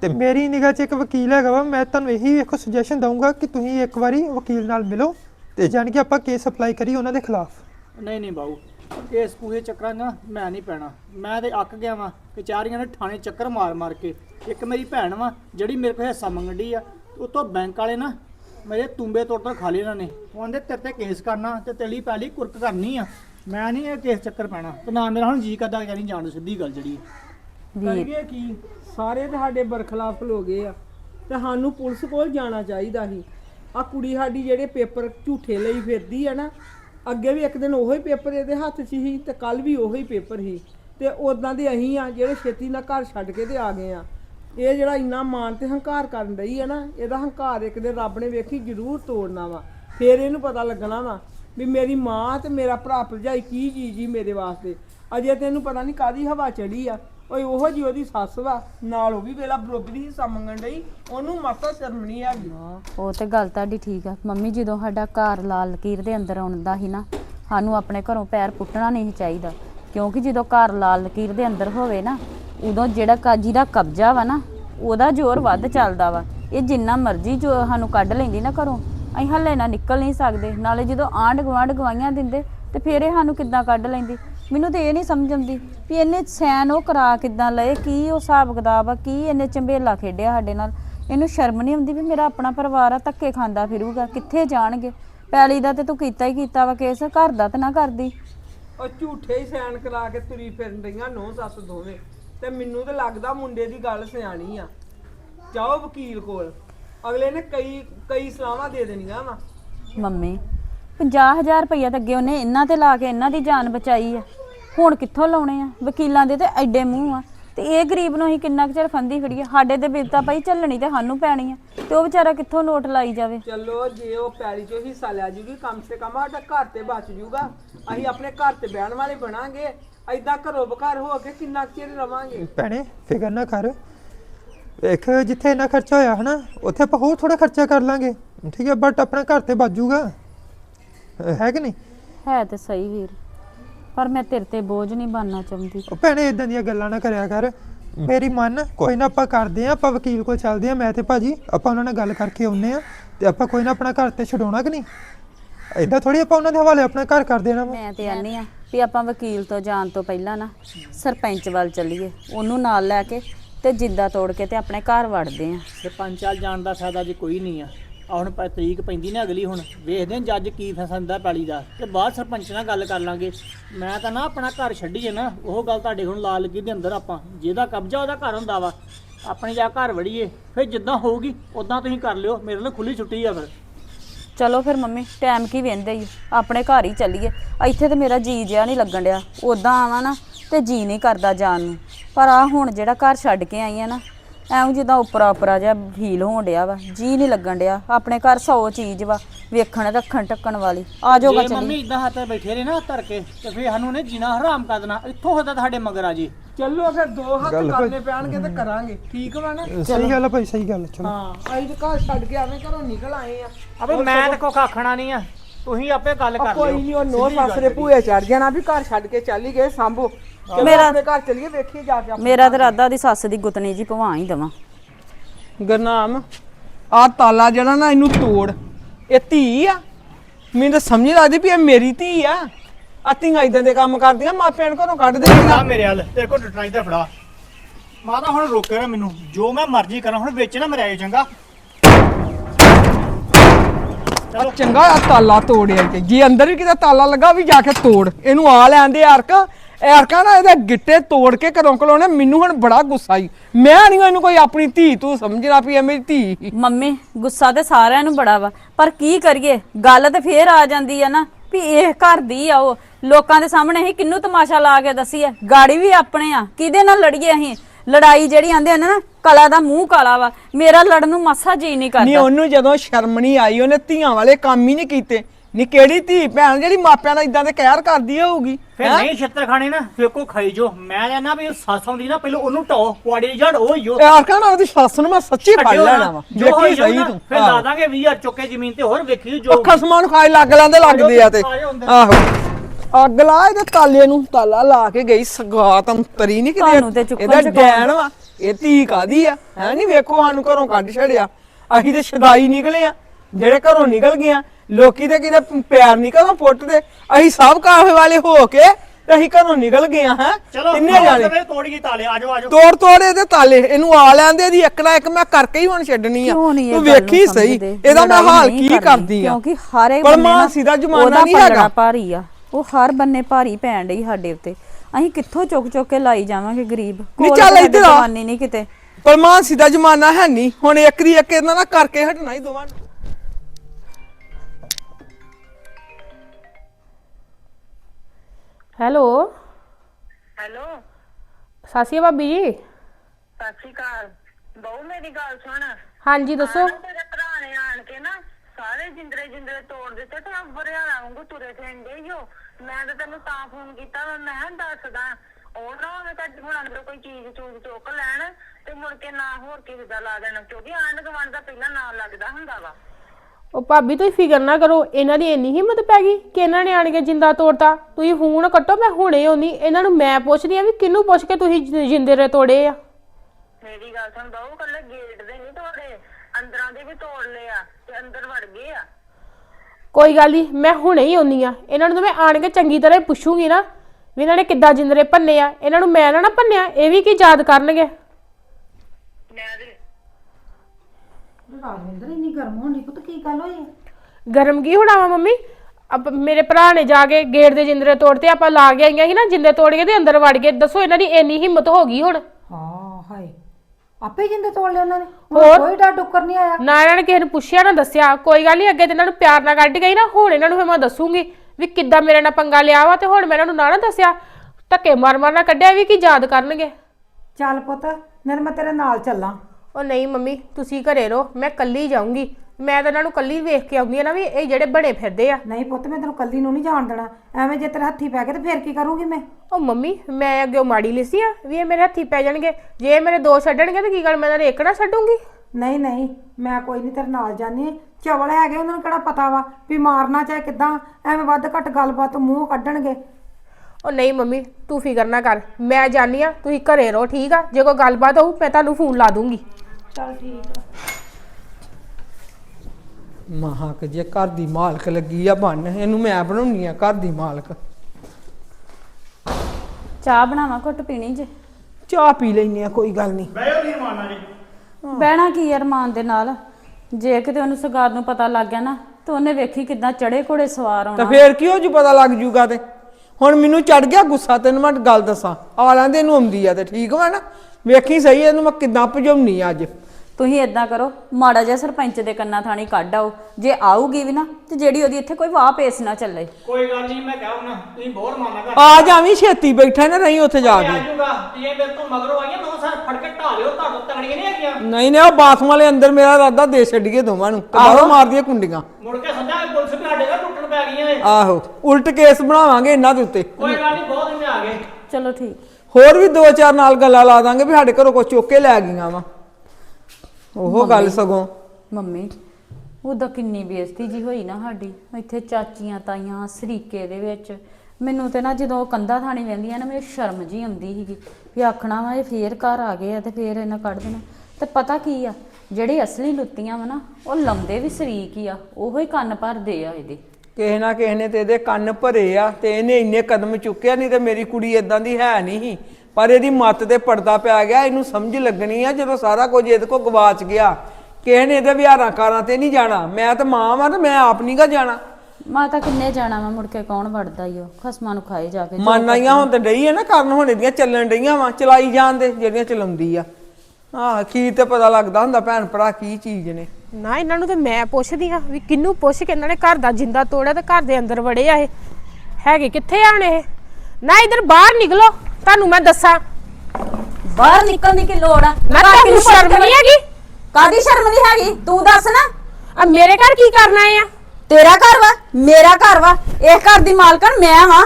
ਤੇ ਮੇਰੀ ਨਿਗਾਹ 'ਚ ਇੱਕ ਵਕੀਲ ਹੈਗਾ ਵਾ ਮੈਂ ਤੁਹਾਨੂੰ ਇਹੀ ਇੱਕ ਸੁਜੈਸ਼ਨ ਦਊਂਗਾ ਕਿ ਤੁਸੀਂ ਇੱਕ ਵਾਰੀ ਵਕੀਲ ਨਾਲ ਮਿਲੋ ਤੇ ਜਾਣ ਕੇ ਆਪਾਂ ਕੇਸ ਅਪਲਾਈ ਕਰੀ ਉਹਨਾਂ ਦੇ ਖਿਲਾਫ। ਨਹੀਂ ਨਹੀਂ ਬਾਊ ਇਸ ਪੂਰੇ ਚੱਕਰਾਂ 'ਚ ਨਾ ਮੈਂ ਨਹੀਂ ਪੈਣਾ। ਮੈਂ ਤੇ ਅੱਕ ਗਿਆ ਵਾਂ ਕਚਾਰੀਆਂ ਨੇ ਥਾਣੇ ਚੱਕਰ ਮਾਰ ਮਾਰ ਕੇ ਇੱਕ ਮੇਰੀ ਭੈਣ ਵਾ ਜਿਹੜੀ ਮੇਰੇ ਕੋਲ ਹਿੱਸਾ ਮੰਗਣ ਡਈ ਆ। ਉਤੋਂ ਬੈਂਕ ਵਾਲੇ ਨਾ ਮੇਰੇ ਤੁੰਬੇ ਤੋੜ ਤੋਂ ਖਾ ਲਏ ਇਹਨਾਂ ਨੇ। ਉਹ ਕਹਿੰਦੇ ਤੇਰੇ ਤੇ ਕੇਸ ਕਰਨਾ ਤੇ ਤੇਲੀ ਪਹਿਲੀ ਕੁਰਕ ਕਰਨੀ ਆ। ਮੈਂ ਨਹੀਂ ਇਹ ਕੇਸ ਚੱਕਰ ਪੈਣਾ। ਤੇ ਨਾ ਮੇਰਾ ਹੁਣ ਜੀ ਕਰਦਾ ਕਿ ਨਹੀਂ ਜਾਣ ਦਿਓ, ਸਿੱਧੀ ਗੱਲ ਜਿਹੜੀ ਵੀਰ ਕਰੀਏ ਕੀ? ਸਾਰੇ ਤੇ ਸਾਡੇ ਬਰਖਲਾਫ ਖਲੋ ਗਏ ਆ। ਤੇ ਸਾਨੂੰ ਪੁਲਿਸ ਕੋਲ ਜਾਣਾ ਚਾਹੀਦਾ ਸੀ। ਆ ਕੁੜੀ ਸਾਡੀ ਜਿਹੜੇ ਪੇਪਰ ਝੂਠੇ ਲਈ ਫਿਰਦੀ ਆ ਨਾ ਅੱਗੇ ਵੀ ਇੱਕ ਦਿਨ ਉਹੀ ਪੇਪਰ ਇਹਦੇ ਹੱਥ 'ਚ ਸੀ ਤੇ ਕੱਲ ਵੀ ਉਹੀ ਪੇਪਰ ਸੀ। ਤੇ ਉਦਾਂ ਦੇ ਅਸੀਂ ਆ ਜਿਹੜੇ ਛੇਤੀ ਨਾਲ ਘਰ ਛੱਡ ਕੇ ਤੇ ਆ ਗਏ ਆ। ਇਹ ਜਿਹੜਾ ਇੰਨਾ ਮਾਨ ਤੇ ਹੰਕਾਰ ਕਰਨ ਰਹੀ ਆ ਨਾ, ਇਹਦਾ ਹੰਕਾਰ ਇੱਕ ਦਿਨ ਰੱਬ ਨੇ ਵੇਖੀ ਜ਼ਰੂਰ ਤੋੜਨਾ ਵਾ। ਫੇਰ ਇਹਨੂੰ ਪਤਾ ਲੱਗਣਾ ਵਾ ਵੀ ਮੇਰੀ ਮਾਂ ਤੇ ਮੇਰਾ ਭਰਾ ਭਰਜਾਈ ਕੀ ਚੀਜ਼ ਹੀ ਮੇਰੇ ਵਾਸਤੇ। ਅਜੇ ਤੈਨੂੰ ਪਤਾ ਨਹੀਂ ਕਾਦੀ ਹਵਾ ਚੜੀ ਆ। ਓਏ, ਉਹੋ ਜੀ ਉਹਦੀ ਸੱਸ ਵਾ, ਨਾਲ ਉਹ ਵੀ ਵੇਲਾ ਬਰੋਬਰੀ ਹਿੱਸਾ ਮੰਗਣ ਡਈ, ਉਹਨੂੰ ਮਾਸਾ ਸ਼ਰਮ ਨਹੀਂ ਹੈਗੀ। ਉਹ ਤੇ ਗੱਲ ਤੁਹਾਡੀ ਠੀਕ ਆ। ਮੰਮੀ ਜਦੋਂ ਸਾਡਾ ਘਰ ਲਾਲ ਲਕੀਰ ਦੇ ਅੰਦਰ ਆਉਂਦਾ ਸੀ ਨਾ, ਸਾਨੂੰ ਆਪਣੇ ਘਰੋਂ ਪੈਰ ਪੁੱਟਣਾ ਨਹੀਂ ਚਾਹੀਦਾ। ਕਿਉਂਕਿ ਜਦੋਂ ਘਰ ਲਾਲ ਲਕੀਰ ਦੇ ਅੰਦਰ ਹੋਵੇ ਨਾ ਉਦੋਂ ਜਿਹੜਾ ਕ- ਜਿਹਦਾ ਕਬਜ਼ਾ ਵਾ ਨਾ, ਉਹਦਾ ਜ਼ੋਰ ਵੱਧ ਚੱਲਦਾ ਵਾ। ਇਹ ਜਿੰਨਾ ਮਰਜ਼ੀ ਜੋ ਸਾਨੂੰ ਕੱਢ ਲੈਂਦੀ ਨਾ ਘਰੋਂ, ਅਸੀਂ ਹੱਲੇ ਨਾ ਨਿਕਲ ਨਹੀਂ ਸਕਦੇ। ਨਾਲੇ ਜਦੋਂ ਆਂਢ ਗੁਆਂਢ ਗਵਾਈਆਂ ਦਿੰਦੇ, ਤੇ ਫਿਰ ਇਹ ਸਾਨੂੰ ਕਿੱਦਾਂ ਕੱਢ ਲੈਂਦੀ? ਮੈਨੂੰ ਤੇ ਇਹ ਨਹੀਂ ਸਮਝ ਆਉਂਦੀ ਵੀ ਇਹਨੇ ਸੈਨ ਉਹ ਕਰਾ ਕਿੱਦਾਂ ਲਏ, ਕੀ ਉਹ ਹਿਸਾਬ ਕਿਤਾਬ ਆ, ਕੀ ਇਹਨੇ ਚੰਬੇਲਾ ਖੇਡਿਆ ਸਾਡੇ ਨਾਲ। ਇਹਨੂੰ ਸ਼ਰਮ ਨਹੀਂ ਆਉਂਦੀ ਵੀ ਮੇਰਾ ਆਪਣਾ ਪਰਿਵਾਰ ਆ, ਧੱਕੇ ਖਾਂਦਾ ਫਿਰੂਗਾ, ਕਿੱਥੇ ਜਾਣਗੇ? ਪੈਲੀ ਦਾ ਤੇ ਤੂੰ ਕੀਤਾ ਹੀ ਕੀਤਾ ਵਾ ਕੇਸ, ਘਰ ਦਾ ਤੇ ਨਾ ਕਰਦੀ। ਉਹ ਝੂਠੇ ਹੀ ਸੈਨ ਕਰਾ ਕੇ ਤੁਰੀ ਫਿਰਨ ਰਹੀਆਂ ਨੌ ਸੱਸ ਦੋਵੇਂ। ਤੇ ਮੈਨੂੰ ਤੇ ਲੱਗਦਾ ਮੁੰਡੇ ਦੀ ਗੱਲ ਸਿਆਣੀ ਆ। ਜਾਓ ਵਕੀਲ ਕੋਲ। ਅਗਲੇ ਨੇ ਕਈ ਕਈ ਸਲਾਹਾਂ ਦੇ ਦੇਣੀਆਂ ਵਾ। ਮੰਮੀ 50000 ਰੁਪਈਆ ਤਾਂ ਅੱਗੇ ਉਹਨੇ ਇਹਨਾਂ ਤੇ ਲਾ ਕੇ ਇਹਨਾਂ ਦੀ ਜਾਨ ਬਚਾਈ ਆ। ਹੁਣ ਕਿੱਥੋਂ ਲਾਉਣੇ ਆ? ਵਕੀਲਾਂ ਦੇ ਤੇ ਐਡੇ ਮੂੰਹ ਆ। ਤੇ ਇਹ ਗਰੀਬ ਨੂੰ ਅਸੀਂ ਕਿੰਨਾ ਕੁ ਚਿਰ ਫੰਦੀ ਫੜੀਏ ਸਾਡੇ ਤੇ ਬਿਪਤਾ ਪਈ ਚੱਲਣੀ ਤੇ ਸਾਨੂੰ ਪੈਣੀ ਆ। ਤੇ ਉਹ ਵਿਚਾਰਾ ਕਿੱਥੋਂ ਨੋਟ ਲਾਈ ਜਾਵੇ? ਚਲੋ ਜੇ ਉਹ ਪੈਲੀ ਚੋਂ ਹਿੱਸਾ ਲੈ ਜੂਗੀ ਕਮ ਸੇ ਕਮ ਸਾਡਾ ਘਰ ਤੇ ਬਚ ਜੂਗਾ। ਅਸੀਂ ਆਪਣੇ ਘਰ ਤੇ ਬਹਿਣ ਵਾਲੇ ਬਣਾਂਗੇ। ਐਦਾਂ ਘਰੋਂ ਬਘਰ ਹੋ ਕੇ ਕਿੰਨਾ ਕੁ ਚਿਰ ਰਵਾਂਗੇ? ਭੈਣੇ ਫਿਕਰ ਨਾ ਕਰ। ਵੇਖ ਜਿੱਥੇ ਇੰਨਾ ਖਰਚਾ ਹੋਇਆ ਹਨਾ ਉੱਥੇ ਆਪਾਂ ਹੋਰ ਥੋੜਾ ਖਰਚਾ ਕਰ ਲਾਂਗੇ। ਠੀਕ ਹੈ ਬਟ ਆਪਣਾ ਘਰ ਤੇ ਬਾਜੂਗਾ। ਹੈ ਕਿ ਨਹੀਂ? ਹੈ ਤੇ ਸਹੀ ਵੀਰ ਪਰ ਮੈਂ ਤੇਰੇ ਤੇ ਬੋਝ ਨਹੀਂ ਬਣਨਾ ਚਾਹੁੰਦੀ। ਉਹ ਭੈਣੇ ਇਦਾਂ ਦੀਆਂ ਗੱਲਾਂ ਨਾ ਕਰਿਆ ਕਰ। ਮੇਰੀ ਮੰਨ ਕੋਈ ਨਾ ਆਪਾਂ ਕਰਦੇ ਆ ਆਪਾਂ ਵਕੀਲ ਕੋਲ ਚੱਲਦੇ ਆ ਮੈਂ ਤੇ ਭਾਜੀ ਆਪਾਂ ਉਹਨਾਂ ਨਾਲ ਗੱਲ ਕਰਕੇ ਆਉਨੇ ਆ ਤੇ ਆਪਾਂ ਕੋਈ ਨਾ ਆਪਣਾ ਘਰ ਤੇ ਛਡਾਉਣਾ ਕਿ ਨਹੀਂ? ਇਦਾਂ ਥੋੜੀ ਆਪਾਂ ਉਹਨਾਂ ਦੇ ਹਵਾਲੇ ਆਪਣਾ ਘਰ ਕਰ ਦੇਣਾ ਵਾ। ਮੈਂ ਤੇ ਆਨੀ ਆ। ਵੀ ਆਪਾਂ ਵਕੀਲ ਤੋਂ ਜਾਣ ਤੋਂ ਪਹਿਲਾਂ ਨਾ ਸਰਪੰਚ ਵੱਲ ਚੱਲੀਏ, ਉਹਨੂੰ ਨਾਲ ਲੈ ਕੇ ਤੇ ਜਿੱਦਾਂ ਤੋੜ ਕੇ ਤੇ ਆਪਣੇ ਘਰ ਵੜਦੇ ਆ ਸਰਪੰਚ ਵੱਲ ਜਾਣ ਦਾ ਫਾਇਦਾ ਜੀ ਕੋਈ ਨਹੀਂ ਆ। ਆ ਹੁਣ ਪ- ਤਰੀਕ ਪੈਂਦੀ ਨਾ ਅਗਲੀ ਹੁਣ, ਵੇਖਦੇ ਹਾਂ ਜੱਜ ਕੀ ਫੈਸਲਾ ਦਿੰਦਾ ਪੈਲੀ ਦਾ ਤੇ ਬਾਅਦ ਸਰਪੰਚ ਨਾਲ ਗੱਲ ਕਰ ਲਾਂਗੇ। ਮੈਂ ਤਾਂ ਨਾ ਆਪਣਾ ਘਰ ਛੱਡੀਏ ਨਾ, ਉਹ ਗੱਲ ਤੁਹਾਡੇ ਹੁਣ ਲਾ ਲੱਗੀ ਦੇ ਅੰਦਰ ਆਪਾਂ, ਜਿਹਦਾ ਕਬਜ਼ਾ ਉਹਦਾ ਘਰ ਹੁੰਦਾ ਵਾ। ਆਪਣੇ ਜਾ ਘਰ ਵੜੀਏ, ਫਿਰ ਜਿੱਦਾਂ ਹੋਊਗੀ ਉਦਾਂ ਤੁਸੀਂ ਕਰ ਲਿਓ, ਮੇਰੇ ਨਾਲ ਖੁੱਲੀ ਛੁੱਟੀ ਆ ਫਿਰ। ਚਲੋ ਫਿਰ ਮੰਮੀ ਟਾਈਮ ਕੀ ਵੇਂਦੇ ਹੀ ਆਪਣੇ ਘਰ ਹੀ ਚੱਲੀਏ। ਇੱਥੇ ਤੇ ਮੇਰਾ ਜੀ ਜਿਆ ਨਹੀਂ ਲੱਗਣ ਡਿਆ। ਉਦਾਂ ਆਵਾਂ ਨਾ ਤੇ ਜੀ ਨਹੀਂ ਕਰਦਾ ਜਾਣ ਨੂੰ। ਪਰ ਆ ਹੁਣ ਜਿਹੜਾ ਘਰ ਛੱਡ ਕੇ ਆਈ ਆ ਨਾ ਐਉਂ ਜਿੱਦਾਂ ਉਪਰਾ ਉਪਰਾ ਜਿਹਾ ਫੀਲ ਹੋਣ ਡਿਆ ਵਾ ਜੀ ਨਹੀਂ ਲੱਗਣ ਡਿਆ ਆਪਣੇ ਘਰ 100 ਚੀਜ਼ ਵਾ ਵੇਖਣ ਰੱਖਣ ਟੱਕਣ ਵਾਲੀ ਆ ਜਾਓਗਾ ਜੇ ਮੰਮੀ ਚੱਲੀ ਇਦਾਂ ਹੱਥ ਬੈਠੇ ਰਹੇ ਨਾ ਧਰ ਕੇ ਤੇ ਫੇਰ ਸਾਨੂੰ ਨੇ ਜੀਣਾ ਹਰਾਮ ਕਰ ਦੇਣਾ ਇੱਥੋਂ ਹੁੰਦਾ ਤੁਹਾਡੇ ਮਗਰ ਆ ਜੀ। ਚੱਲੋ ਫਿਰ ਦੋ ਹੱਥ ਗੱਲ। ਕਰਨੇ ਪੈਣਗੇ ਤੇ ਕਰਾਂਗੇ ਠੀਕ ਵਾ ਨਾ? ਸਹੀ ਗੱਲ ਆ ਭਾਈ ਸਹੀ ਗੱਲ ਚਲੋ। ਹਾਂ ਅਸੀਂ ਤੇ ਘਰ ਛੱਡ ਕੇ ਆਵੇਂ ਘਰੋਂ ਨਿਕਲ ਆਏ ਆ। ਅਬੇ ਮੈਂ ਤੇ ਕੋ ਆਖਣਾ ਨਹੀਂ ਆ। ਤੁਸੀਂ ਆਪੇ ਗੱਲ ਕਰ ਕੋਈ ਲਿਓ। ਨਹੀਂ ਉਹ ਨੋ ਸੱਸ ਦੇ ਭੂਏ ਚੜ ਜਾਣਾ ਵੀ ਘਰ ਛੱਡ ਕੇ ਚੱਲ ਹੀ ਗਏ ਸਾਂਭੋ। ਚਲੋ ਮੇਰਾ- ਆਪਣੇ ਘਰ ਚੱਲੀਏ ਵੇਖੀਏ ਜਾ ਕੇ ਆਪਾਂ। ਮੇਰਾ ਤੇ ਇਰਾਦਾ ਦੀ ਸੱਸ ਦੀ ਗੁੱਤਨੀ ਜੀ ਪਵਾ ਹੀ ਦਵਾਂ। ਗੁਰਨਾਮ ਆ ਤਾਲਾ ਜਿਹੜਾ ਨਾ ਇਹਨੂੰ ਤੋੜ ਇਹ ਧੀ ਆ। ਮੈਨੂੰ ਤਾਂ ਸਮਝ ਨੀ ਲੱਗਦੀ ਵੀ ਇਹ ਮੇਰੀ ਧੀ ਆ। ਅਤੀਆਂ ਇਦਾਂ ਦੇ ਕੰਮ ਕਰਦੀਆਂ ਮਾਪਿਆਂ ਨੂੰ ਘਰੋਂ ਕੱਢ ਦੇ ਆ ਮੇਰੇ ਵੱਲ ਤੇਰੇ ਕੋਲ ਡਟਾਈ ਤੇ ਫੜਾ ਮਾਤਾ ਹੁਣ ਰੋਕਿਆ ਨਾ ਮੈਨੂੰ ਜੋ ਮੈਂ ਮਰਜ਼ੀ ਕਰਾਂ ਹੁਣ ਵਿੱਚ ਨਾ ਮਰਿਆ ਚੰਗਾ। ਆ ਚੰਗਾ ਆ ਤਾਲਾ ਤੋੜਿਆ ਕਿ। ਜੇ ਅੰਦਰ ਵੀ ਕਿਤੇ ਤਾਲਾ ਲੱਗਾ, ਵੀ ਜਾ ਕੇ ਤੋੜ। ਇਹਨੂੰ ਆ ਲੈਂਦੇ ਅਰਕ ਅਰਕਾਂ ਨਾ ਇਹਦੇ ਗਿੱਟੇ ਤੋੜ ਕੇ ਘਰੋਂ ਕਲੋਨੇ ਮੈਨੂੰ ਹੁਣ ਬੜਾ ਗੁੱਸਾ ਆਈ। ਮੈਂ ਨਹੀਂ ਇਹਨੂੰ ਕੋਈ ਆਪਣੀ ਧੀ, ਤੂੰ ਸਮਝਣਾ ਵੀ ਇਹ ਮੇਰੀ ਧੀ। ਮੰਮੀ, ਗੁੱਸਾ ਤੇ ਸਾਰਿਆਂ ਨੂੰ ਬੜਾ ਵਾ। ਪਰ ਕੀ ਕਰੀਏ? ਗੱਲ ਤੇ ਫੇਰ ਆ ਜਾਂਦੀ ਆ ਨਾ, ਵੀ ਇਹ ਘਰ ਦੀ ਆ ਉਹ। ਲੋਕਾਂ ਦੇ ਸਾਹਮਣੇ ਅਸੀਂ ਕਿੰਨੂੰ ਤਮਾਸ਼ਾ ਲਾ ਕੇ ਦਸੀਏ? ਗਾੜੀ ਵੀ ਆਪਣੇ ਆ। ਕਿਹਦੇ ਨਾਲ ਲੜੀਏ ਅਸੀਂ? ਲੜਾਈ ਜਿਹੜੀ ਆਂਦੇ ਆ ਨਾ ਕਲਾ ਦਾ ਮੂੰਹ ਕਾਲਾ ਵਾ। ਮੇਰਾ ਲੜਨ ਨੂੰ ਮਸਾ ਜੀ ਨਹੀਂ ਨਹੀਂ ਕਰਦਾ ਉਹਨੂੰ ਜਦੋਂ ਸ਼ਰਮ ਨਹੀਂ ਆਈ ਉਹਨੇ ਧੀਆਂ ਵਾਲੇ ਕੰਮ ਹੀ ਨਹੀਂ ਕੀਤੇ। ਨੀ ਕਿਹੜੀ ਧੀ ਭੈਣ ਜਿਹੜੀ ਮਾਪਿਆਂ ਦਾ ਇਦਾਂ ਦੇ ਕਹਿਰ ਕਰਦੀ ਹੋਊਗੀ? ਫਿਰ ਨਹੀਂ ਛਿੱਤਰ ਖਾਣੇ ਨਾ ਫੇਰ ਕੋ ਖਾਈ ਜੋ। ਮੈਂ ਕਹਿੰਦਾ ਵੀ ਸੱਸ ਆਉਂਦੀ ਨਾ ਪਹਿਲਾਂ ਉਹਨੂੰ ਟਾਓ ਕੁਆੜੀ ਜੜ ਉਹ ਹੀ ਹੋ ਇਹ ਆਖਾਂ ਨਾ ਉਹਦੀ ਸੱਸ ਨੂੰ ਮੈਂ ਸੱਚੀ ਫੜ ਲੈਣਾ ਵਾ। ਜੋ ਹੋਈ ਜਾਊ ਸਹੀ ਨਾ, ਤੂੰ। ਫਿਰ ਲਾ ਦਾਂਗੇ 20000 ਚੁੱਕੇ ਜ਼ਮੀਨ ਤੇ ਹੋਰ ਵੇਖੀ ਜੋ ਅੱਖਾਂ ਸਮਾਨ ਖਾਏ ਲੱਗ ਲੈਂਦੇ ਲੱਗਦੇ ਆ ਤੇ। ਆਹੋ। ਅੱਗ ਲਾ ਇਹਦੇ ਤਾਲੇ ਨੂੰ ਤਾਲਾ ਲਾ ਕੇ ਗਈ ਸਗਾਤ ਅੰਤਰੀ ਨਹੀਂ ਤੁਹਾਨੂੰ ਤੇ ਕਿਤੇ ਚੁੱਕਣ ਇਹਦਾ ਚੁਕਾਉਣ। ਡੈਣ ਵਾ ਇਹ ਧੀ ਕਾਦੀ ਆ? ਹੈ ਨਹੀਂ ਵੇਖੋ ਸਾਨੂੰ ਘਰੋਂ ਕੱਢ ਛੜਿਆ ਅਸੀਂ ਤੇ ਸ਼ਦਾਈ ਨਿਕਲੇ ਆ ਜਿਹੜੇ ਘਰੋਂ ਨਿਕਲ ਗਏ ਆ ਲੋਕੀ ਤੇ ਕਿਤੇ ਪੈਰ ਨਿਕਲੋਂ ਪੁੱਟਦੇ ਅਸੀਂ ਸਭ ਕਾਹੇ ਵਾਲੇ ਹੋ ਕੇ ਤੇ ਅਸੀਂ ਘਰੋਂ ਨਿਕਲ ਗਏ ਆ ਹੈ? ਚਲੋ ਕਿੰਨੇ ਜਾਣੇ? ਜਾਣੇ ਤੋੜੀ ਤਾਲੇ ਤੋੜ ਤੋੜ ਇਹਦੇ ਤਾਲੇ। ਇਹਨੂੰ ਆ ਲੈਂਦੇ ਦੀ ਇੱਕ ਨਾ ਇੱਕ ਮੈਂ ਕਰਕੇ ਹੀ ਹੁਣ ਛੱਡਣੀ ਆ। ਕਿਉਂ ਨਹੀਂ ਇਹ ਤੂੰ ਗੱਲ ਨੂੰ ਵੇਖੀ ਸਹੀ। ਸਮਝਦੇ? ਇਹਦਾ ਮੈਂ ਲੜਾਈ ਹਾਲ ਨਹੀਂ ਕੀ ਕਰਨੀ, ਕਰਦੀ ਆ? ਕਿਉਂਕਿ ਹਰ ਇੱਕ ਪਰ ਬੰਨੇ ਨਾ ਮਾਨਸੀ ਦਾ ਜ਼ਮਾਨਾ ਉਹਦਾ ਨਹੀਂ ਪਲੜਾ ਹੈਗਾ ਭਾਰੀ ਆ। ਉਹ ਹਰ ਬੰਨੇ ਭਾਰੀ ਪੈਣ ਡਈ ਸਾਡੇ ਉੱਤੇ। ਅਸੀਂ ਕਿੱਥੋਂ ਚੁੱਕ ਚੁੱਕ ਕੇ ਲਾਈ ਜਾਵਾਂਗੇ ਗਰੀਬ? ਨਹੀਂ ਚੱਲ ਸਾਡੇ ਇੱਧਰ ਆ। ਜਵਾਨੀ ਨਹੀਂ ਕਿਤੇ। ਪਰ ਮਾਨਸੀ ਦਾ ਜ਼ਮਾਨਾ ਹੈ ਨਹੀਂ ਹੁਣ ਇੱਕ ਦੀ ਇੱਕ ਇਹਨਾਂ ਨਾਲ ਕਰਕੇ ਹਟਣਾ ਹੀ ਦੋਵਾਂ ਨੂੰ। ਹੈਲੋ। ਹੈਲੋ। ਅਕਾਲ ਭਾਬੀ ਜੀ। ਸਤਿ ਸ਼੍ਰੀ ਅਕਾਲ। ਬਹੁ ਮੇਰੀ ਗੱਲ ਸੁਣ। ਹਾਂਜੀ ਦੱਸੋ। ਤੇਰੇ ਸਾਰੇ ਜਿੰਦਰੇ ਜਿੰਦਰੇ ਤੋੜ ਦਿੱਤੇ ਤੇ ਆ ਬਰਿਆਲਾ ਵਾਂਗੂ ਤੁਰੇ ਫਿਰਦੇ ਈ ਓ ਮੈਂ ਤਾਂ ਤੈਨੂੰ ਤਾਂ ਫੋਨ ਕੀਤਾ ਵਾ, ਮੈਂ ਕਿਹਾ ਦੱਸਦਾ ਉਹ ਨਾ ਹੋਵੇ ਤਾਂ ਹੁਣ ਅੰਦਰੋਂ ਕੋਈ ਚੀਜ਼ ਚੂਜ਼ ਚੁੱਕ ਲੈਣ ਤੇ ਮੁੜ ਕੇ ਨਾ ਹੋਰ ਕਿਸੇ ਦਾ ਲਾ ਦੇਣਾ ਕਿਉਂਕਿ ਆਂਢ ਗੁਆਂਢ ਦਾ ਪਹਿਲਾਂ ਨਾਂ ਲੱਗਦਾ ਹੁੰਦਾ ਵਾ। ਉਹ ਭਾਬੀ ਤੁਸੀਂ ਫਿਕਰ ਨਾ ਕਰੋ ਇਹਨਾਂ ਦੀ ਇੰਨੀ ਹਿੰਮਤ ਪੈ ਗਈ ਕਿ ਇਹਨਾਂ ਨੇ ਆਣ ਕੇ ਜਿੰਦਾ ਤੋੜਤਾ। ਤੁਸੀਂ ਫੋਨ ਕੱਟੋ ਮੈਂ ਹੁਣੇ ਆਉਣੀ ਇਹਨਾਂ ਨੂੰ ਮੈਂ ਪੁੱਛਦੀ ਆ ਵੀ ਕਿਹਨੂੰ ਪੁੱਛ ਕੇ ਤੁਸੀਂ ਜਿ- ਜਿੰਦਰੇ ਤੋੜੇ ਆ? ਮੇਰੀ ਗੱਲ ਸੁਣ ਬਹੁ ਕੱਲੇ ਗੇਟ ਦੇ ਨਹੀਂ ਤੋੜੇ ਅੰਦਰਾਂ ਦੇ ਵੀ ਤੋੜ ਲਿਆ ਅੰਦਰ ਵੜ ਗਏ ਆ। ਕੋਈ ਗੱਲ ਨਹੀਂ ਮੈਂ ਹੁਣੇ ਹੀ ਆਉਣੀ ਆ ਇਹਨਾਂ ਨੂੰ ਤਾਂ ਮੈਂ ਆਣ ਕੇ ਚੰਗੀ ਤਰ੍ਹਾਂ ਹੀ ਪੁੱਛੂਗੀ ਨਾ ਵੀ ਇਹਨਾਂ ਨੇ ਕਿੱਦਾਂ ਜਿੰਦਰੇ ਭੰਨੇ ਆ। ਇਹਨਾਂ ਨੂੰ ਮੈਂ ਨਾ ਨਾ ਭੰਨਿਆ ਇਹ ਵੀ ਕੀ ਯਾਦ ਕਰਨਗੇ? ਮੈਂ ਤੇ ਰਾਜਿੰਦਰ ਇੰਨੀ ਗਰਮ ਹੋਣੀ ਪੁੱਤ ਕੀ ਗੱਲ ਹੋਈ ਹੈ? ਗਰਮ ਕੀ ਹੋਣਾ ਵਾ ਮੰਮੀ? ਅਬ ਮੇਰੇ ਭਰਾ ਨੇ ਜਾ ਕੇ ਗੇਟ ਦੇ ਜਿੰਦਰੇ ਤੋੜਤੇ ਆਪਾਂ ਲਾ ਕੇ ਆਈਆਂ ਸੀ ਨਾ ਜਿੰਦੇ ਤੋੜ ਕੇ ਤੇ ਅੰਦਰ ਵੜ ਗਏ। ਦੱਸੋ ਇਹਨਾਂ ਦੀ ਇੰਨੀ ਹਿੰਮਤ ਹੋ ਗਈ ਹੁਣ? ਹਾਂ ਹਾਏ। ਆਪੇ ਜਿੰਦੇ ਤੋੜ ਲਿਆ ਉਹਨਾਂ ਨੇ? ਹੋਰ? ਹੁਣ ਕੋਈ ਡਰ ਡੁੱਕਰ ਨਹੀਂ ਆਇਆ। ਨਾ ਇਹਨਾਂ ਨੇ ਕਿਸੇ ਨੂੰ ਪੁੱਛਿਆ ਨਾ ਦੱਸਿਆ ਕੋਈ ਗੱਲ ਨਹੀਂ ਅੱਗੇ ਤੇ ਇਹਨਾਂ ਨੂੰ ਪਿਆਰ ਨਾਲ ਕੱਢ ਗਈ ਨਾ ਹੁਣ ਇਹਨਾਂ ਨੂੰ ਫਿਰ ਮੈਂ ਦੱਸੂਗੀ ਵੀ ਕਿੱਦਾਂ ਮੇਰੇ ਨਾਲ ਪੰਗਾ ਲਿਆ ਵਾ ਤੇ ਹੁਣ ਮੈਂ ਇਹਨਾਂ ਨੂੰ ਨਾ ਨਾ ਦੱਸਿਆ। ਧੱਕੇ ਮਾਰ ਮਾਰ ਨਾ ਕੱਢਿਆ ਵੀ ਕੀ ਯਾਦ ਕਰਨਗੇ। ਚੱਲ ਪੁੱਤ ਨਹੀਂ ਤਾਂ ਮੈਂ ਤੇਰੇ ਨਾਲ ਚੱਲਾਂ। ਉਹ ਨਹੀਂ ਮੰਮੀ ਤੁਸੀਂ ਘਰੇ ਰਹੋ ਮੈਂ ਕੱਲੀ ਜਾਊਂਗੀ। ਮੈਂ ਤਾਂ ਇਹਨਾਂ ਨੂੰ ਕੱਲੀ ਵੇਖ ਕੇ ਆਉਂਦੀ ਆ ਨਾ ਵੀ ਇਹ ਜਿਹੜੇ ਬਣੇ ਫਿਰਦੇ ਆ। ਨਹੀਂ ਪੁੱਤ ਮੈਂ ਤੈਨੂੰ ਕੱਲੀ ਨੂੰ ਨਹੀਂ ਜਾਣ ਦੇਣਾ। ਐਵੇਂ ਜੇ ਤੇਰੇ ਹੱਥੀ ਪੈ ਗਏ ਤੇ ਫੇਰ ਕੀ ਕਰੂੰਗੀ ਮੈਂ? ਉਹ ਮੰਮੀ ਮੈਂ ਅੱਗੇ ਮਾੜੀ ਲਿਸੀ ਆ ਵੀ ਇਹ ਮੇਰੇ ਹੱਥੀ ਪੈ ਜਾਣਗੇ। ਜੇ ਇਹ ਮੇਰੇ ਦੋ ਛੱਡਣਗੇ ਤਾਂ ਕੀ ਗੱਲ ਮੈਂ ਇਹਨਾਂ ਇੱਕ ਨਾ ਛੱਡੂੰਗੀ? ਨਹੀਂ ਨਹੀਂ ਮੈਂ ਕੋਈ ਨਹੀਂ ਤੇਰੇ ਨਾਲ ਜਾਣੀ ਚਵਲ ਹੈਗੇ ਉਹਨਾਂ ਨੂੰ ਕਿਹੜਾ ਪਤਾ ਵਾ ਵੀ ਮਾਰਨਾ ਚਾਹੇ ਕਿਦਾਂ ਐਵੇਂ ਵੱਧ ਘੱਟ ਗੱਲਬਾਤ ਮੂੰਹ ਕੱਢਣਗੇ। ਉਹ ਨਹੀਂ ਮੰਮੀ ਤੂੰ ਫਿਕਰ ਨਾ ਕਰ। ਮੈਂ ਜਾਣੀ ਆ ਤੁਸੀਂ ਘਰੇ ਰਹੋ ਠੀਕ ਆ? ਜੇ ਕੋਈ ਗੱਲਬਾਤ ਹੋਊ ਮੈਂ ਤੁਹਾਨੂੰ ਫੋਨ ਲਾ ਦੂੰਗੀ। ਚੱਲ ਠੀਕ ਆ। ਮਹਾਕ ਜੇ ਘਰ ਦੀ ਮਾਲਕ ਲੱਗੀ ਆ ਬਣ ਇਹਨੂੰ ਮੈਂ ਬਣਾਉਣੀ ਆ ਘਰ ਦੀ ਮਾਲਕ। ਚਾਹ ਬਣਾਵਾਂ ਘੁੱਟ ਪੀਣੀ ਜੇ? ਚਾਹ ਪੀ ਲੈਨੇ ਆ ਕੋਈ ਗੱਲ ਨਹੀਂ। ਬਹਿਓ ਨਹੀਂ ਮਾਨਾ ਜੀ। ਬਹਿਣਾ ਕੀ ਅਰਮਾਨ ਦੇ ਨਾਲ? ਜੇ ਕਿਤੇ ਉਹਨੂੰ ਸਗਾਰ ਨੂੰ ਪਤਾ ਲੱਗ ਗਿਆ ਨਾ ਤੇ ਉਹਨੇ ਵੇਖੀ ਕਿਦਾਂ ਚੜੇ ਘੋੜੇ ਸਵਾਰ ਤਾਂ ਆਉਣਾ। ਫੇਰ ਕੀ ਹੋ ਜੂ ਪਤਾ ਲੱਗ ਜੂਗਾ ਤੇ? ਹੁਣ ਮੈਨੂੰ ਚੜ ਗਿਆ ਗੁੱਸਾ ਤੈਨੂੰ ਮੈਂ ਗੱਲ ਦੱਸਾਂ। ਆ ਲੈਂਦੇ ਇਹਨੂੰ ਆਉਂਦੀ ਆ ਤੇ ਠੀਕ ਵਾ ਨਾ। ਵੇਖੀ ਸਹੀ ਇਹਨੂੰ ਮੈਂ ਕਿੱਦਾਂ ਭਜਾਉਣੀ ਅੱਜ? ਤੁਸੀਂ ਇਦਾਂ ਕਰੋ ਮਾੜਾ ਜਿਹਾ ਸਰਪੰਚ ਦੇ ਕੰਨਾਂ ਥਾਣੀ ਕੱਢ ਆਓ। ਜੇ ਆਊਗੀ ਵੀ ਨਾ ਤੇ ਜਿਹੜੀ ਉਹਦੀ ਇੱਥੇ ਕੋਈ ਵਾਹ ਪੇਸ ਨਾ ਚੱਲੇ। ਕੋਈ ਗੱਲ ਨਹੀਂ ਮੈਂ ਕਹਾਂ ਨਾ। ਤੁਸੀਂ ਬਹੁਤ ਮਾਨਾ ਕਰ ਆ ਜਾਵੀਂ ਛੇਤੀ ਬੈਠਾ ਨਾ ਰਹੀ ਉੱਥੇ ਜਾ ਆ ਕੇ। ਜਾਊਗਾ। ਇਹ ਮੇਰੇ ਤੋਂ ਮਗਰੋਂ ਆਈਆਂ ਦੋ ਸਾਰ ਫੜ ਕੇ ਢਾ ਲਿਓ ਤੁਹਾਨੂੰ ਤਗੜੀਆਂ ਨਹੀਂ ਹੈਗੀਆਂ। ਨਹੀਂ ਨਹੀਂ ਉਹ ਬਾਥਰੂਮ ਵਾਲੇ ਅੰਦਰ ਮੇਰਾ ਇਰਾਦਾ ਦੇ ਛੱਡੀਏ ਦੋਵਾਂ ਨੂੰ। ਤੇ ਬਾਹਰੋਂ ਮਾਰਦੀਆਂ ਕੁੰਡੀਆਂ। ਮੁੜ ਕੇ ਸੱਜਾ ਪੁਲਿਸ ਵੀ ਸਾਡੇ ਘਰ ਟੁੱਟਣ ਪੈ ਗਈਆਂ ਏ ਆਹੋ ਉਲਟ ਕੇਸ ਬਣਾਵਾਂਗੇ ਇਹਨਾਂ ਦੇ ਉੱਤੇ। ਕੋਈ ਗੱਲ ਨਹੀਂ ਬਹੁਤ ਦਿਨ ਆ ਗਏ। ਚਲੋ ਠੀਕ। ਹੋਰ ਵੀ ਦੋ ਚਾਰ ਨਾਲ ਗੱਲਾਂ ਲਾ ਦਾਂਗੇ ਵੀ ਸਾਡੇ ਘਰੋਂ ਕੁਛ ਚੁੱਕ ਕੇ ਲੈ ਗਈਆਂ ਵਾ। ਉਹ ਗੱਲ ਸਗੋਂ। ਮੰਮੀ ਉਹਦਾ ਕਿੰਨੀ ਬੇਇੱਜ਼ਤੀ ਜੀ ਹੋਈ ਨਾ ਸਾਡੀ। ਇੱਥੇ ਚਾਚੀਆਂ ਤਾਈਆਂ ਸਰੀਕੇ ਦੇ ਵਿੱਚ। ਮੈਨੂੰ ਤੇ ਨਾ ਜਦੋਂ ਕੰਧਾ ਥਾਣੀ ਵਹਿੰਦੀਆਂ ਨਾ ਮੈਨੂੰ ਸ਼ਰਮ ਜੀ ਆਉਂਦੀ ਸੀਗੀ ਵੀ ਆਖਣਾ ਵਾ ਇਹ ਫੇਰ ਘਰ ਆ ਗਏ ਆ ਤੇ ਫੇਰ ਇਹਨਾਂ ਕੱਢ ਦੇਣਾ। ਤੇ ਪਤਾ ਕੀ ਆ ਜਿਹੜੇ ਅਸਲੀ ਲੁੱਤੀਆਂ ਵਾ ਨਾ ਉਹ ਲੰਦੇ ਵੀ ਸਰੀਕ ਹੀ ਆ ਉਹੋ ਹੀ ਕੰਨ ਭਰਦੇ ਆ ਇਹਦੇ। ਕਿਸੇ ਨਾ ਕਿਸੇ ਨੇ ਤੇ ਇਹਦੇ ਕੰਨ ਭਰੇ ਆ ਤੇ ਇਹਨੇ ਇੰਨੇ ਕਦਮ ਚੁੱਕਿਆ ਨਹੀਂ ਤੇ ਮੇਰੀ ਕੁੜੀ ਇਦਾਂ ਦੀ ਹੈ ਨਹੀਂ ਸੀ। ਪਰ ਇਹਦੀ ਮੱਤ ਤੇ ਪਰਦਾ ਪੈ ਗਿਆ ਇਹਨੂੰ ਸਮਝ ਲੱਗਣੀ ਆ ਜਦੋਂ ਸਾਰਾ ਕੁਝ ਇਹਦੇ ਕੋ ਗਵਾਚ ਗਿਆ। ਕਿਸੇ ਨੇ ਇਹਦੇ ਵਿਹਾਰਾਂ ਕਾਰਾਂ ਤੇ ਨਹੀਂ ਜਾਣਾ। ਮੈਂ ਤਾਂ ਮਾਂ ਵਾਂ ਤੇ ਮੈਂ ਆਪ ਨਹੀਂ ਗਾ ਜਾਣਾ। ਮਾਤਾ ਕਿੰਨੇ ਜਾਣਾ ਵਾ ਮੁੜ ਕੇ ਕੌਣ ਵੜਦਾ ਈ ਉਹ ਖਸਮਾਂ ਨੂੰ ਖਾਏ ਜਾ ਕੇ। ਜੋ ਮਨ ਆਈਆਂ ਹੁਣ ਤੇ ਡਈ ਹੈ ਨਾ ਕਰਨ ਹੁਣ ਇਹਦੀਆਂ ਚੱਲਣ ਡਈਆਂ ਵਾ ਚਲਾਈ ਜਾਣ ਦੇ ਜਿਹੜੀਆਂ ਚਲਾਉਂਦੀ ਆ। ਆਹ ਕੀ ਤੇ ਪਤਾ ਲੱਗਦਾ ਹੁੰਦਾ ਭੈਣ ਭਰਾ ਕੀ ਚੀਜ਼ ਨੇ। ਨਾ ਇਹਨਾਂ ਨੂੰ ਤੇ ਮੈਂ ਪੁੱਛਦੀ ਆ ਵੀ ਕਿੰਨੂੰ ਪੁੱਛ ਕੇ ਇਹਨਾਂ ਨੇ ਘਰ ਦਾ ਜਿੰਦਾ ਤੋੜਿਆ ਤੇ ਘਰ ਦੇ ਅੰਦਰ ਵੜੇ ਆ ਇਹ? ਹੈਗੇ ਕਿੱਥੇ ਆਣ ਇਹ? ਨਾ ਇਧਰ ਬਾਹਰ ਨਿਕਲੋ। ਤੁਹਾਨੂੰ ਮੈਂ ਦੱਸਾਂ। ਬਾਹਰ ਨਿਕਲਣ ਦੀ ਕੀ ਲੋੜ ਆ? ਨਾ ਤੁਹਾਨੂੰ ਸ਼ਰਮ ਨਹੀਂ ਹੈਗੀ? ਕਾਦੀ ਸ਼ਰਮ ਨਹੀਂ ਹੈਗੀ? ਤੂੰ ਦੱਸ ਨਾ। ਆ ਮੇਰੇ ਘਰ ਕੀ ਕਰਨਾ ਆ? ਤੇਰਾ ਘਰ ਵਾ ਮੇਰਾ ਘਰ ਵਾ। ਇਸ ਘਰ ਦੀ ਮਾਲਕਣ ਮੈਂ ਵਾਂ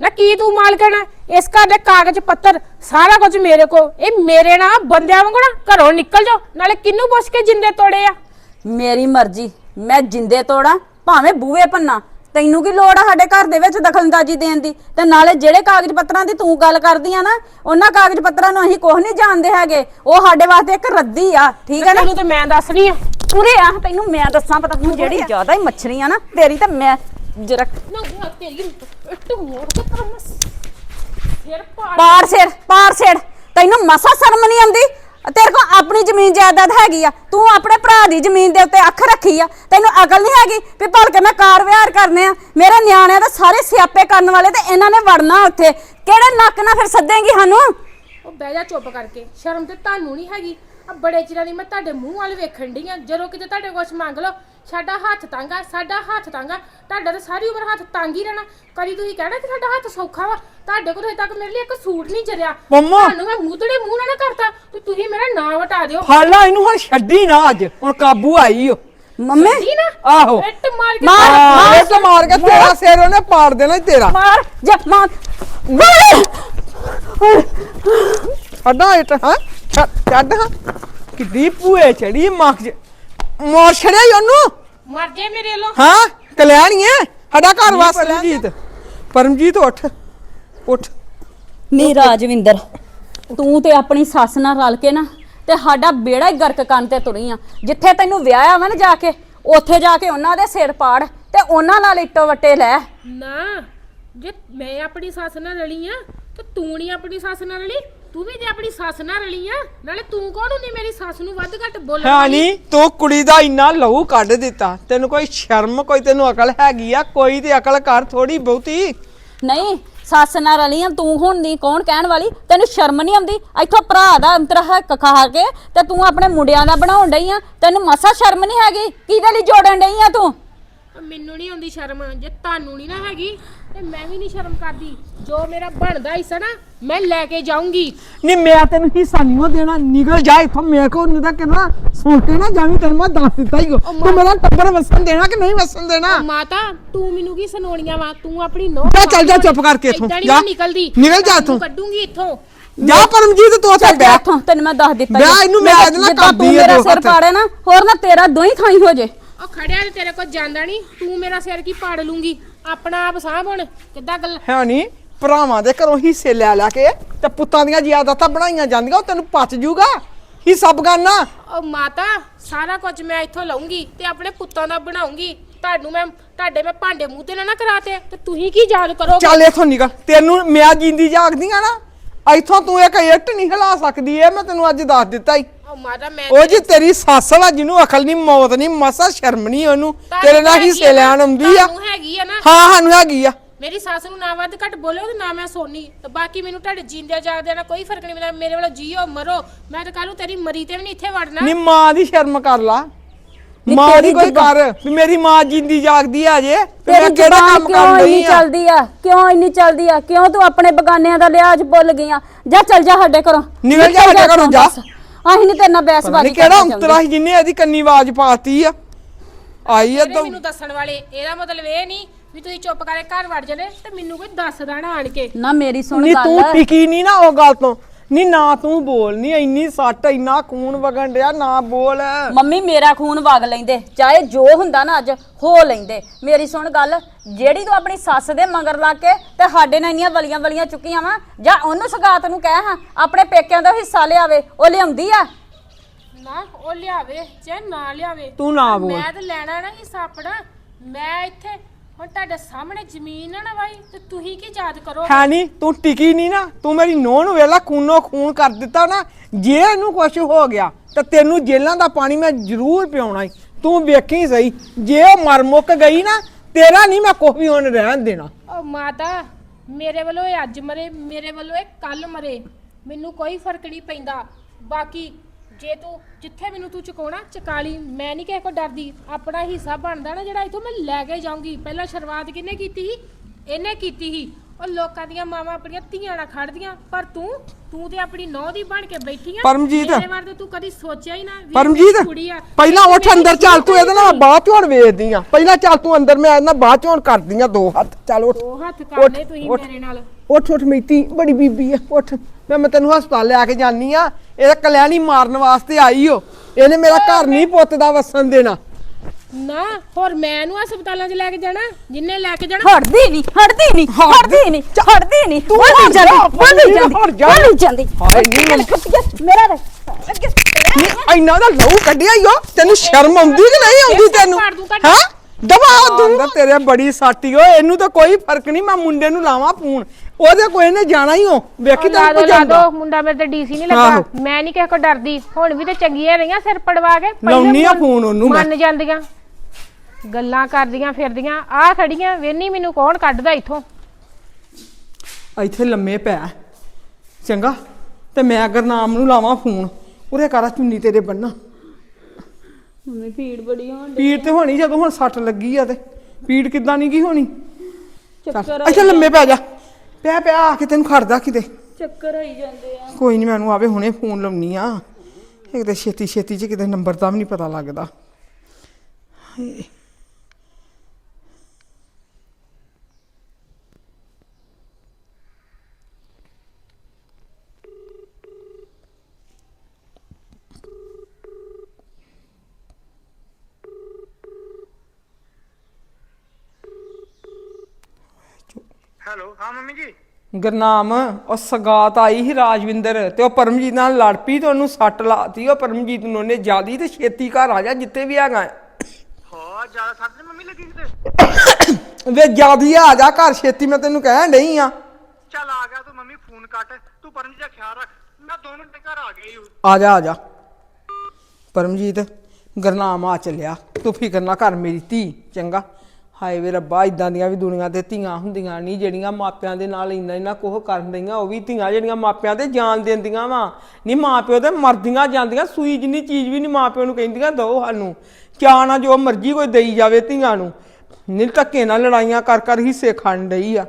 ਨਾ ਕੀ ਤੂੰ ਮਾਲਕਣ ਆ? ਇਸ ਘਰ ਦੇ ਕਾਗਜ਼ ਪੱਤਰ ਸਾਰਾ ਕੁਝ ਮੇਰੇ ਕੋ ਇਹ ਮੇਰੇ ਨਾਲ ਬੰਦਿਆਂ ਵਾਂਗੂ ਨਾ ਘਰੋਂ ਨਿਕਲ ਜਾਓ। ਨਾਲੇ ਕਿੰਨੂੰ ਪੁੱਛ ਕੇ ਜਿੰਦੇ ਤੋੜੇ ਆ? ਮੇਰੀ ਮਰਜ਼ੀ ਮੈਂ ਜਿੰਦੇ ਤੋੜਾਂ ਭਾਵੇਂ ਬੂਹੇ ਪੰਨਾ ਤੈਨੂੰ ਕੀ ਲੋੜ ਆ ਸਾਡੇ ਘਰ ਦੇ ਵਿੱਚ ਦਖਲਅੰਦਾਜ਼ੀ ਦੇਣ ਦੀ? ਤੇ ਨਾਲੇ ਜਿਹੜੇ ਕਾਗਜ਼ ਪੱਤਰਾਂ ਦੀ ਤੂੰ ਗੱਲ ਕਰਦੀ ਆ ਨਾ ਉਹਨਾਂ ਕਾਗਜ਼ ਪੱਤਰਾਂ ਨੂੰ ਅਸੀਂ ਕੁਝ ਨਹੀਂ ਜਾਣਦੇ ਹੈਗੇ। ਉਹ ਸਾਡੇ ਵਾਸਤੇ ਇੱਕ ਰੱਦੀ ਆ ਠੀਕ ਹੈ ਨਾ? ਤੈਨੂੰ ਤੇ ਮੈਂ ਦੱਸਣੀ ਆ। ਪੂਰੇ ਆ ਤੈਨੂੰ ਮੈਂ ਦੱਸਾਂ ਪਤਾ ਤੂੰ ਜਿਹੜੀ ਜ਼ਿਆਦਾ ਹੀ ਮੱਛਰੀ ਆ ਨਾ ਤੇਰੀ ਤਾਂ ਮੈਂ ਜਰਾ ਨਾ ਤੇਰੀ ਇੱਟ ਮੋੜ ਕੇ ਮੈਂ ਸਿਰ ਪਾੜ ਪਾਰ ਸਿਰ ਪਾਰ ਸਿਰ। ਤੈਨੂੰ ਮਸਾ ਸ਼ਰਮ ਨਹੀਂ ਆਉਂਦੀ? ਤੇਰੇ ਕੋਲ ਆਪਣੀ ਜ਼ਮੀਨ ਜਾਇਦਾਦ ਹੈਗੀ ਆ, ਤੂੰ ਆਪਣੇ ਭਰਾ ਦੀ ਜ਼ਮੀਨ ਦੇ ਉੱਤੇ ਅੱਖ ਰੱਖੀ ਆ, ਤੈਨੂੰ ਅਕਲ ਨਹੀਂ ਹੈਗੀ ਵੀ ਭਲ ਕੇ ਮੈਂ ਕਾਰ ਵਿਹਾਰ ਕਰਨੇ ਆ, ਮੇਰੇ ਨਿਆਣਿਆਂ ਦੇ ਸਾਰੇ ਸਿਆਪੇ ਕਰਨ ਵਾਲੇ ਤੇ ਇਹਨਾਂ ਨੇ ਵੜਨਾ ਉੱਥੇ। ਕਿਹੜੇ ਨੱਕ ਨਾਲ ਫਿਰ ਸੱਦੇਂਗੀ ਸਾਨੂੰ? ਉਹ ਬਹਿ ਜਾ ਚੁੱਪ ਕਰਕੇ, ਸ਼ਰਮ ਤੇ ਤੁਹਾਨੂੰ ਨਹੀਂ ਹੈਗੀ। ਆ ਬੜੇ ਚਿਰਾਂ ਦੀ ਮੈਂ ਤੁਹਾਡੇ ਮੂੰਹ ਵੱਲ ਵੇਖਣ ਡਈ ਆ। ਜਦੋਂ ਕਿਤੇ ਤੁਹਾਡੇ ਕੁਛ ਮੰਗ ਲਓ ਸਾਡਾ ਹੱਥ ਤੰਗਾ ਸਾਡਾ ਹੱਥ ਤੰਗਾ ਤੁਹਾਡਾ ਤਾਂ ਸਾਰੀ ਉਮਰ ਹੱਥ ਤੰਗ ਹੀ ਰਹਿਣਾ। ਕਦੀ ਤੁਸੀਂ ਕਹਿਣਾ ਕਿ ਸਾਡਾ ਹੱਥ ਸੌਖਾ ਵਾ? ਤੁਹਾਡੇ ਕੋਲ ਹਜੇ ਤੱਕ ਮੇਰੇ ਲਈ ਇੱਕ ਸੂਟ ਨਹੀਂ ਜਰਿਆ। ਮੰਮਾ। ਤੁਹਾਨੂੰ ਮੈਂ ਮੂੰਹੜੇ ਮੂੰਹ ਨਾਲ ਨਾ ਕਰਤਾ। ਤੇ ਤੁਸੀਂ ਮੇਰਾ ਨਾਂ ਵਟਾ ਦਿਓ। ਫੜ ਲਾ ਇਹਨੂੰ ਹੁਣ ਛੱਡੀ ਨਾ ਅੱਜ। ਹੁਣ ਕਾਬੂ ਆਈ ਓ। ਮੰਮੀ! ਜੀ ਨਾ? ਆਹੋ। ਇੱਟ ਮਾਰ ਕੇ ਮਾਰ, ਇਹ ਤਾਂ ਮਾਰ ਕੇ ਤੇਰਾ ਸਿਰ ਉਹਨੇ ਪਾੜ ਦੇਣਾ ਈ ਤੇਰਾ। ਮਾਰ। ਜਾ ਮਾਰ। ਛੱਡਾਂ ਇਹ ਹਾਂ? ਛੱਡ ਹਾਂ ਕਿੱਡੀ ਭੂਏ ਚੜੀ ਮਾਰ ਮਾਰ ਛੜਿਆ ਈ ਉਹਨੂੰ। ਮਰ ਜੇ ਮੇਰੇ ਵੱਲੋਂ ਹਾਂ ਕਲਿਆਣੀਏ ਸਾਡਾ ਘਰ ਵਾਸ ਪਰਮਜੀਤ ਪਰਮਜੀਤ ਉੱਠ। ਉੱਠ। ਨੀ ਰਾਜਵਿੰਦਰ ਤੂੰ ਤੇ ਆਪਣੀ ਸੱਸ ਨਾਲ ਰਲ ਕੇ ਨਾ ਤੇ ਸਾਡਾ ਬੇੜਾ ਹੀ ਗਰਕ ਕਰਨ ਤੇ ਤੁਰੀ ਆ। ਜਿੱਥੇ ਤੈਨੂੰ ਵਿਆਹਿਆ ਵਾ ਨਾ ਜਾ ਕੇ ਉੱਥੇ ਜਾ ਕੇ ਉਹਨਾਂ ਦੇ ਸਿਰ ਪਾੜ ਤੇ ਉਹਨਾਂ ਨਾਲ ਇੱਟੋ ਵੱਟੇ ਲੈ। ਨਾ ਜੇ ਮੈਂ ਆਪਣੀ ਸੱਸ ਨਾਲ ਰਲੀ ਆ ਤੇ ਤੂੰ ਨਹੀਂ ਆਪਣੀ ਸੱਸ ਨਾਲ ਰਲੀ ਤੂੰ ਵੀ ਤੇ ਆਪਣੀ ਸੱਸ ਨਾਲ ਰਲੀ ਆ ਨਾਲੇ ਤੂੰ ਕੌਣ ਹੁੰਦੀ ਮੇਰੀ ਸੱਸ ਨੂੰ ਵੱਧ ਘੱਟ ਬੋਲਣ ਹੈ ਵਾਲੀ? ਨਹੀਂ ਤੂੰ ਕੁੜੀ ਦਾ ਇੰਨਾ ਲਹੂ ਕੱਢ ਦਿੱਤਾ ਤੈਨੂੰ ਕੋਈ ਸ਼ਰਮ ਕੋਈ ਤੈਨੂੰ ਅਕਲ ਹੈਗੀ ਆ? ਕੋਈ ਤੇ ਅਕਲ ਕਰ ਥੋੜੀ ਬਹੁਤੀ। ਨਹੀਂ ਸੱਸ ਨਾਲ ਰਲੀ ਆ ਤੂੰ ਹੁਣ ਨਹੀਂ ਕੌਣ ਕਹਿਣ ਵਾਲੀ? ਤੈਨੂੰ ਸ਼ਰਮ ਨਹੀਂ ਆਉਂਦੀ? ਇੱਥੋਂ ਭਰਾ ਦਾ ਅੰਤਰ ਹੱਕ ਖਾ ਕੇ ਤੇ ਤੂੰ ਆਪਣੇ ਮੁੰਡਿਆਂ ਦਾ ਬਣਾਉਣ ਡਈ ਆ? ਤੈਨੂੰ ਮਸਾ ਸ਼ਰਮ ਨਹੀਂ ਹੈਗੀ? ਕਿਹਦੇ ਲਈ ਜੋੜਨ ਡਈ ਆ ਤੂੰ? ਮੈਨੂੰ ਨਹੀਂ ਆਉਂਦੀ ਸ਼ਰਮ ਜੇ ਤੁਹਾਨੂੰ ਨਹੀਂ ਨਾ ਹੈਗੀ। ਤੇ ਮੈਂ ਵੀ ਨਹੀਂ ਸ਼ਰਮ ਕਰਦੀ। ਜੋ ਮੇਰਾ ਬਣਦਾ ਹਿੱਸਾ ਨਾ ਮੈਂ ਲੈ ਕੇ ਜਾਊਂਗੀ। ਨਹੀਂ ਮੈਂ ਤੈਨੂੰ ਹਿੱਸਾ ਨਹੀਂ ਉਹ ਦੇਣਾ। ਨਿਕਲ ਜਾ ਇੱਥੋਂ ਮੇਰੇ ਕੋਲ ਨਹੀਂ ਤਾਂ ਕਿੰਨਾ ਸੁਣ ਕੇ ਨਾ ਜਾਵੀਂ ਤੈਨੂੰ ਮੈਂ ਦੱਸ ਦਿੱਤਾ ਹੀ ਤੂੰ ਮੇਰਾ ਟੱਬਰ ਵਸਣ ਦੇਣਾ ਕਿ ਨਹੀਂ ਵਸਣ ਦੇਣਾ? ਮਾਤਾ ਤੂੰ ਮੈਨੂੰ ਕੀ ਸੁਣਾਉਣੀਆਂ ਵਾ? ਤੂੰ ਆਪਣੀ ਨੋ ਜਾ ਚੱਲ ਜਾ ਚੁੱਪ ਕਰਕੇ ਇੱਥੋਂ ਨੀ ਜਾ। ਨਿਕਲਦੀ। ਨਿਕਲ ਜਾ ਇੱਥੋਂ। ਕੱਢੂੰਗੀ ਇੱਥੋਂ। ਜਾ ਪਰਮਜੀਤ ਤੂੰ ਉੱਥੇ ਬੈਠ ਇੱਥੋਂ ਤੈਨੂੰ ਮੈਂ ਦੱਸ ਦਿੱਤਾ ਜੀ। ਇਹਨੂੰ ਮੈਂ ਕਰਦੀ ਤੂੰ ਆ ਮੇਰਾ ਸਿਰ। ਪਾੜੇ ਨਾ ਹੋਰ ਨਾ ਤੇਰਾ ਦੋਈ ਥਾਈ ਹੋ ਜੇ। ਉਹ ਖੜਿਆ ਤੇਰੇ ਕੋਲ ਜਾਂਦਾ ਨਹੀਂ ਤੂੰ ਮੇਰਾ ਸਿਰ ਕੀ ਪਾੜ ਲੂੰਗੀ? ਆਪਣਾ ਆਪ ਸਾਂਭ ਹੁਣ ਕਿੱਦਾਂ ਗੱਲ? ਹੈ ਨਹੀਂ ਭਰਾਵਾਂ ਦੇ ਘਰੋਂ ਹਿੱਸੇ ਲੈ ਲੈ ਕੇ ਤੇ ਪੁੱਤਾਂ ਦੀਆਂ ਜ਼ਿਆਦਾਤਾਂ ਬਣਾਈਆਂ ਜਾਂਦੀਆਂ ਉਹ ਤੈਨੂੰ ਪਚ ਜੂਗਾ। ਹਿੱਸਾ ਬਗਾਨਾ ਉਹ ਮਾਤਾ ਸਾਰਾ ਕੁਝ ਮੈਂ ਇੱਥੋਂ ਲਊਂਗੀ ਤੇ ਆਪਣੇ ਪੁੱਤਾਂ ਦਾ ਬਣਾਉਂਗੀ। ਤੁਹਾਨੂੰ ਮੈਂ ਤੁਹਾਡੇ ਮੈਂ ਭਾਂਡੇ ਮੂੰਹ ਤੇ ਨਾ ਨਾ ਕਰਾਤੇ ਤੇ ਤੁਸੀਂ ਕੀ ਯਾਦ ਕਰੋਗੇ? ਚੱਲ ਇੱਥੋਂ ਨਿਕਲ। ਤੈਨੂੰ ਮੈਂ ਜਿੰਦੀ ਜਾਗਦੀਆਂ ਨਾ ਇੱਥੋਂ ਤੂੰ ਇੱਕ ਇੱਟ ਨਹੀਂ ਹਿਲਾ ਸਕਦੀ ਇਹ ਮੈਂ ਤੈਨੂੰ ਅੱਜ ਦੱਸ ਦਿੱਤਾ ਹੀ ਉਹ ਮਾਤਾ ਮੈਂ ਉਹ ਜੀ ਤੇਰੀ ਸੱਸ ਵਾ ਜਿਹਨੂੰ ਅਕਲ ਨਹੀਂ ਮੌਤ ਨਹੀਂ ਮਸਾ ਸ਼ਰਮ ਨਹੀਂ ਉਹਨੂੰ। ਤੇਰੇ ਨਾਲ ਹਿੱਸੇ ਲੈਣ ਆਉਂਦੀ ਆ। ਤੁਹਾਨੂੰ ਹੈਗੀ ਆ ਨਾ। ਹਾਂ ਸਾਨੂੰ ਹੈਗੀ ਆ। ਮੇਰੀ ਸੱਸ ਨੂੰ ਨਾ ਵੱਧ ਘੱਟ ਬੋਲਿਓ ਤੇ ਨਾ ਮੈਂ ਸੋਨੀ। ਤੇ ਬਾਕੀ ਮੈਨੂੰ ਤੁਹਾਡੇ ਜਿੰਦਿਆਂ ਜਾਗਦਿਆਂ ਨਾਲ ਕੋਈ ਫ਼ਰਕ ਨਹੀਂ ਪੈਂਦਾ। ਮੇਰੇ ਵੱਲੋਂ ਜੀਓ ਮਰੋ। ਮੈਂ ਤਾਂ ਕੱਲੂ ਤੇਰੀ ਮਰੀ ਤੇ ਵੀ ਨਹੀਂ ਇੱਥੇ ਵੜਨਾ। ਨੀ ਮਾਂ ਦੀ ਸ਼ਰਮ ਕਰ ਲਾ। ਮਾਂ ਤੇਰੀ ਦੀ ਕੋਈ ਕਰ। ਵੀ ਮੇਰੀ ਮਾਂ ਜਿੰਦੀ ਜਾਗਦੀ ਆ ਜੇ ਤੇ ਮੈਂ ਤੇਰੀ ਕਿਹੜਾ ਜ਼ੁਬਾਨ ਕੰਮ ਕਿਉਂ ਕਰ ਇੰਨੀ ਰਹੀ ਆ। ਚੱਲਦੀ ਆ? ਕਿਉਂ ਇੰਨੀ ਚੱਲਦੀ ਆ? ਕਿਉਂ ਤੂੰ ਆਪਣੇ ਬਗਾਨਿਆਂ ਦਾ ਲਿਹਾਜ਼ ਭੁੱਲ ਗਈ ਆ? ਜਾ ਚੱਲ ਜਾ ਸਾਡੇ ਘਰੋਂ। ਨਿਕਲ ਜਾ ਸਾਡੇ ਘਰੋਂ, ਜਾ। ਬਸ। ਅਸੀਂ ਨਹੀਂ ਤੇਰੇ ਨਾਲ ਬਹਿਸਬਾਜ਼ੀ ਨਹੀਂ ਕਿਹੜਾ ਕਰਨਾ। ਉਂਤਰਾ ਸੀ ਜਿੰਨੇ ਇਹਦੀ ਕੰਨੀ ਆਵਾਜ਼ ਪਾਤੀ ਆ। ਆਈ ਆ ਜਿਹੜੇ ਤਾਂ ਮੈਨੂੰ ਦੱਸਣ ਵਾਲੇ ਇਹਦਾ ਮਤਲਬ ਇਹ ਨਹੀਂ ਵੀ ਤੁਸੀਂ ਚੁੱਪ ਕਰਕੇ ਘਰ ਵੜ ਜਲੇ ਤੇ ਮੈਨੂੰ ਕੋਈ ਦੱਸਦਾ ਨਾ ਆਣ ਕੇ। ਨਾ ਮੇਰੀ ਸੁਣ ਨਹੀਂ ਤੂੰ ਗੱਲ। ਟਿਕੀ ਨਹੀਂ ਨਾ ਉਹ ਗੱਲ ਤੋਂ। ਨਹੀਂ ਨਾ ਤੂੰ ਬੋਲ ਨਹੀਂ ਇੰਨੀ ਸੱਟ ਇੰਨਾ ਖੂਨ ਵਗਣ ਡਿਆ ਨਾ ਬੋਲ। ਮੰਮੀ ਮੇਰਾ ਖੂਨ ਵਗ ਲੈਂਦੇ ਚਾਹੇ ਜੋ ਹੁੰਦਾ ਨਾ ਅੱਜ ਹੋ ਲੈਂਦੇ। ਮੇਰੀ ਸੁਣ ਗੱਲ ਜਿਹੜੀ ਤੂੰ ਆਪਣੀ ਸੱਸ ਦੇ ਮਗਰ ਲੱਗ ਕੇ ਤੇ ਸਾਡੇ ਨਾਲ ਇੰਨੀਆਂ ਵਲੀਆਂ ਵਲੀਆਂ ਚੁੱਕੀਆਂ ਵਾ ਜਾਂ ਉਹਨੂੰ ਸਗਾਤ ਨੂੰ ਕਹਿ ਹਾਂ ਆਪਣੇ ਪੇਕਿਆਂ ਦਾ ਹਿੱਸਾ ਲਿਆਵੇ ਉਹ ਲਿਆਉਂਦੀ ਆ? ਨਾ ਉਹ ਲਿਆਵੇ ਚਾਹੇ ਨਾ ਲਿਆਵੇ। ਤੂੰ ਨਾ ਬੋਲ। ਮੈਂ ਤਾਂ ਲੈਣਾ ਨਾ ਹਿੱਸਾ ਆਪਣਾ ਮੈਂ ਇੱਥੇ ਹੁਣ ਤੁਹਾਡੇ ਸਾਹਮਣੇ ਜ਼ਮੀਨ ਆ ਨਾ ਬਾਈ ਤੇ ਤੁਸੀਂ ਕੀ ਯਾਦ ਕਰੋ ਹੈ ਨਹੀਂ ਤੂੰ ਟਿਕੀ ਨਹੀਂ ਨਾ ਤੂੰ ਮੇਰੀ ਨੋਹ ਨੂੰ ਵੇਲਾ ਖੂਨੋ ਖੂਨ ਕਰ ਦਿੱਤਾ ਨਾ ਜੇ ਇਹਨੂੰ ਕੁਝ ਹੋ ਗਿਆ ਤਾਂ ਤੈਨੂੰ ਜੇਲਾਂ ਦਾ ਪਾਣੀ ਮੈਂ ਜ਼ਰੂਰ ਪਿਆਉਣਾ ਈ। ਤੂੰ ਵੇਖੀ ਸਹੀ ਜੇ ਉਹ ਮਰ ਮੁੱਕ ਗਈ ਨਾ ਤੇਰਾ ਨਹੀਂ ਮੈਂ ਕੁਝ ਵੀ ਹੁਣ ਰਹਿਣ ਦੇਣਾ। ਉਹ ਮਾਤਾ ਮੇਰੇ ਵੱਲੋਂ ਇਹ ਅੱਜ ਮਰੇ ਮੇਰੇ ਵੱਲੋਂ ਇਹ ਕੱਲ ਮਰੇ ਮੈਨੂੰ ਕੋਈ ਫ਼ਰਕ ਨਹੀਂ ਪੈਂਦਾ। ਬਾਕੀ ਜੇ ਤੂੰ ਜਿੱਥੇ ਮੈਨੂੰ ਤੂੰ ਚੁਕਾਉਣਾ ਚਕਾਲੀ ਮੈਂ ਨਹੀਂ ਕਿਸੇ ਕੋ ਡਰਦੀ। ਆਪਣਾ ਹਿੱਸਾ ਬਣਦਾ ਨਾ ਜਿਹੜਾ ਇਥੋਂ ਮੈਂ ਲੈ ਕੇ ਜਾਊਂਗੀ। ਪਹਿਲਾਂ ਸ਼ੁਰੂਆਤ ਕਿਹਨੇ ਕੀਤੀ ਸੀ? ਇਹਨੇ ਕੀਤੀ ਸੀ। ਉਹ ਲੋਕਾਂ ਦੀਆਂ ਮਾਵਾਂ ਆਪਣੀਆਂ ਧੀਆਂ ਨਾਲ ਖੜਦੀਆਂ ਪਰ ਤੂੰ ਤੂੰ ਤੇ ਆਪਣੀ ਨੌਂ ਦੀ ਬਣ ਕੇ ਬੈਠੀ ਆ। ਪਰਮਜੀਤ। ਮੇਰੇ ਬਾਰੇ ਤਾਂ ਤੂੰ ਕਦੀ ਸੋਚਿਆ ਹੀ ਨਾ ਵੀ ਪਰਮਜੀਤ! ਮੇਰੀ ਕੁੜੀ ਆ। ਪਹਿਲਾਂ ਉੱਠ ਅੰਦਰ ਚੱਲ ਤੂੰ ਇਹਦੇ ਨਾਲ ਬਾਅਦ ਚੋਂ ਵੇਚਦੀ ਆ। ਪਹਿਲਾਂ ਚੱਲ ਤੂੰ ਅੰਦਰ ਮੈਂ ਇਹਦੇ ਨਾਲ ਬਾਅਦ ਚੋਂ ਕਰਦੀ ਆ ਦੋ ਹੱਥ। ਚੱਲ ਉੱਠ। ਉਹ ਹੱਥ ਕਰਨੇ ਤੁਸੀਂ ਉੱਠ। ਮੇਰੇ ਨਾਲ। ਉੱਠ ਉੱਠ ਮੀਤੀ ਬੜੀ ਬੀਬੀ ਆ। ਉੱਠ। ਮੈਂ ਮੈਂ ਤੈਨੂੰ ਹਸਪਤਾਲ ਲੈ ਕੇ ਜਾਨੀ ਆ। ਇਹਦਾ ਕਲਿਆਣੀ ਮਾਰਨ ਵਾਸਤੇ ਆਈ ਓ। ਇਹਨੇ ਮੇਰਾ ਘਰ ਨਹੀਂ ਪੁੱਤ ਦਾ ਵਸਣ ਦੇਣਾ। ਨਾ ਹੋਰ ਮੈਂ ਨੂੰ ਹਸਪਤਾਲਾਂ 'ਚ ਲੈ ਕੇ ਜਾਣਾ? ਜਿੰਨੇ ਲੈ ਕੇ ਜਾਣਾ ਹਟਦੀ ਨਹੀਂ ਹਟਦੀ ਨਹੀਂ ਹਟਦੀ ਨਹੀਂ ਹਟਦੀ ਨਹੀਂ। ਤੂੰ ਨਹੀਂ ਹਟ ਜਾਂਦੀ ਜਾ, ਉਹ ਨਹੀਂ ਜਾਂਦੀ ਹਟ ਜਾ। ਨਹੀਂ ਜਾਂਦੀ। ਹਾਏ ਨੀ। ਚੱਲ ਖੁੱਟ ਗਿਆ ਮੇਰਾ ਨੀ ਇੰਨਾ ਦਾ ਲਹੂ ਕੱਢਿਆ ਓ। ਤੈਨੂੰ ਸ਼ਰਮ ਆਉਂਦੀ ਕਿ ਨਹੀਂ ਆਉਂਦੀ ਇਹ ਤੈਨੂੰ? ਪਾੜ ਦੂੰ ਕੱਢ। ਹਾਂ? ਦਬਾ ਦੂੰ। ਤੇਰੇ ਬੜੀ ਸਾਟੀ ਓ ਇਹਨੂੰ ਤਾਂ ਕੋਈ ਫ਼ਰਕ ਨਹੀਂ ਮੈਂ ਮੁੰਡੇ ਨੂੰ ਲਾਵਾਂ ਫੋਨ। ਉਹਦੇ ਕੋਈ ਨੇ ਜਾਣਾ ਹੀ ਹੋ ਵੇਖੀ ਲਾ ਦੋ ਲਾ ਦੋ। ਮੁੰਡਾ ਮੇਰੇ ਤੇ ਡੀਸੀ ਨਹੀਂ ਆਹੋ। ਲੱਗਾ ਮੈਂ ਨਹੀਂ ਕਿਸੇ ਕੋ ਡਰਦੀ। ਹੁਣ ਵੀ ਤੇ ਚੰਗੀਆਂ ਰਹੀਆਂ ਸਿਰ ਪੜਵਾ ਕੇ। ਪਹਿਲੇ ਲਾਉਣੀ ਆ ਫੋਨ ਉਹਨੂੰ ਮੈਂ। ਮੰਨ ਜਾਂਦੀਆਂ। ਗੱਲਾਂ ਕਰਦੀਆਂ ਫਿਰਦੀਆਂ। ਆ ਖੜੀਆਂ। ਵੇਨੀ ਮੈਨੂੰ ਕੌਣ ਕੱਢਦਾ ਇੱਥੋਂ? ਇੱਥੇ ਲੰਮੇ ਪੈ। ਚੰਗਾ। ਤੇ ਮੈਂ ਅਗਰ ਨਾਮ ਨੂੰ ਲਾਵਾਂ ਫੋਨ। ਉਰੇ ਕਰਾ ਚੁੰਨੀ ਤੇਰੇ ਬੰਨਾ ਮੰਮੀ ਭੀੜ ਬੜੀ ਹੋਣ ਪੀੜ ਤੇ ਹੋਣੀ ਜਦੋਂ ਹੁਣ ਸੱਟ ਲੱਗੀ ਆ ਤੇ। ਪੀੜ ਕਿੱਦਾਂ ਨਹੀਂ ਗਈ ਹੋਣੀ? ਚੱਕਰ ਇੱਥੇ ਲੰਮੇ ਪੈ ਜਾ। ਪਿਆ ਪਿਆ ਆ ਕੇ ਤੈਨੂੰ ਖੜਦਾ ਕਿਤੇ। ਚੱਕਰ ਆਈ ਜਾਂਦੇ ਆ। ਕੋਈ ਨਹੀਂ ਮੈਨੂੰ ਆਵੇ ਹੁਣੇ ਫੋਨ ਲਾਉਣੀ ਆ। ਇੱਕ ਤੇ ਛੇਤੀ ਛੇਤੀ ਚ ਕਿਤੇ ਨੰਬਰ ਦਾ ਵੀ ਨਹੀਂ ਪਤਾ ਲੱਗਦਾ। ਹਾਏ। ਹੈਲੋ ਹਾਂ ਮੰਮੀ ਜੀ ਗੁਰਨਾਮ ਉਹ ਸਗਾਤ ਆਈ ਸੀ ਰਾਜਵਿੰਦਰ ਤੇ ਉਹ ਪਰਮਜੀਤ ਨਾਲ ਲੜ ਪਈ ਤੇ ਉਹਨੂੰ ਸੱਟ ਲਾਤੀ। ਉਹ ਪਰਮਜੀਤ ਨੂੰ ਉਹਨੇ ਜਿਆਦੀ ਤੇ ਛੇਤੀ ਘਰ ਆ ਜਾ ਜਿੱਥੇ ਵੀ ਹੈਗਾ। ਹਾਂ ਜ਼ਿਆਦਾ ਸੱਟ ਨੀ ਮੰਮੀ ਲੱਗੀ ਕਿਤੇ? ਵੇ ਜਿਆਦੀ ਆ ਜਾ ਘਰ ਛੇਤੀ ਮੈਂ ਤੈਨੂੰ ਕਹਿਣ ਨਹੀਂ ਆ। ਚੱਲ ਆ ਗਿਆ ਤੂੰ ਮੰਮੀ ਫੋਨ ਕੱਟ। ਤੂੰ ਪਰਮ ਜੀ ਦਾ ਖਿਆਲ ਰੱਖ। ਮੈਂ 2 ਮਿੰਟ ਘਰ ਆ ਗਈ ਹੂੰ ਆ ਜਾ ਆ ਜਾ। ਪਰਮਜੀਤ ਗੁਰਨਾਮ ਆ ਚੱਲਿਆ। ਤੂੰ ਫਿਕਰ ਨਾ ਕਰ ਮੇਰੀ ਧੀ ਚੰਗਾ। ਹਾਏ ਵੇ ਰੱਬਾ ਇਦਾਂ ਦੀਆਂ ਵੀ ਦੁਨੀਆ ਤੇ ਧੀਆਂ ਹੁੰਦੀਆਂ ਨਹੀਂ ਜਿਹੜੀਆਂ ਮਾਪਿਆਂ ਦੇ ਨਾਲ ਇੰਨਾ ਇੰਨਾ ਕੋਹ ਕਰਨ ਰਹੀਆਂ ਉਹ ਵੀ ਧੀਆਂ ਜਿਹੜੀਆਂ ਮਾਪਿਆਂ ਤੇ ਜਾਨ ਦਿੰਦੀਆਂ ਵਾ। ਨਹੀਂ ਮਾਪਿਓ ਤੇ ਮਰਦੀਆਂ ਜਾਂਦੀਆਂ, ਸੂਈ ਜਿੰਨੀ ਚੀਜ਼ ਵੀ ਨਹੀਂ ਮਾਪਿਓ ਨੂੰ ਕਹਿੰਦੀਆਂ, ਦੋ ਸਾਨੂੰ। ਕਿਆ ਨਾ ਜੋ ਮਰਜ਼ੀ ਕੋਈ ਦੇਈ ਜਾਵੇ ਧੀਆਂ ਨੂੰ। ਨਹੀਂ ਧੱਕੇ ਨਾਲ ਲੜਾਈਆਂ ਕਰ ਕਰ ਹਿੱਸੇ ਖਾਣ ਡਈ ਆ।